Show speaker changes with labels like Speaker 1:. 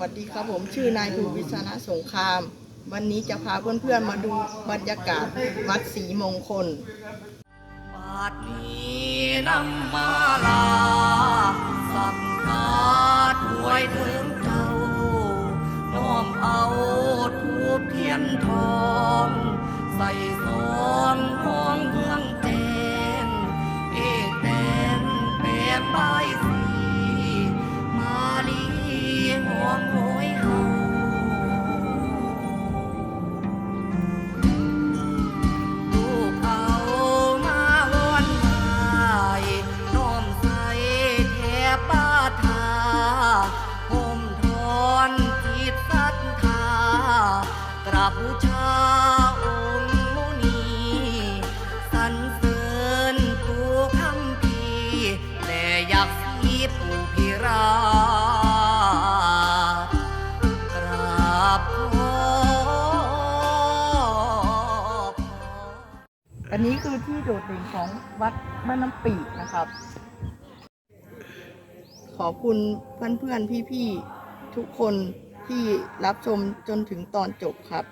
Speaker 1: วัสดีครับผมชื่อนายภูวิศนะสงคราม วันนี้จะพาเพื่อนๆมาดูบรรยากาศวัดศรีมงคล
Speaker 2: บาดนี้นำมาลาสักขาถวยถึงเจ้าน้อมเอาทูบเทียนทอง ใส่ซอง ราบบูชาองค์มุนีสันเสริญปู่คำพีแต่อยากสีปู่พิรากราบขอพร
Speaker 1: อันนี้คือที่โดดเด่นของวัดบ้านน้ำปีกนะครับ ขอบคุณเพื่อนๆ พี่ๆ ทุกคน ที่รับชมจนถึงตอนจบครับ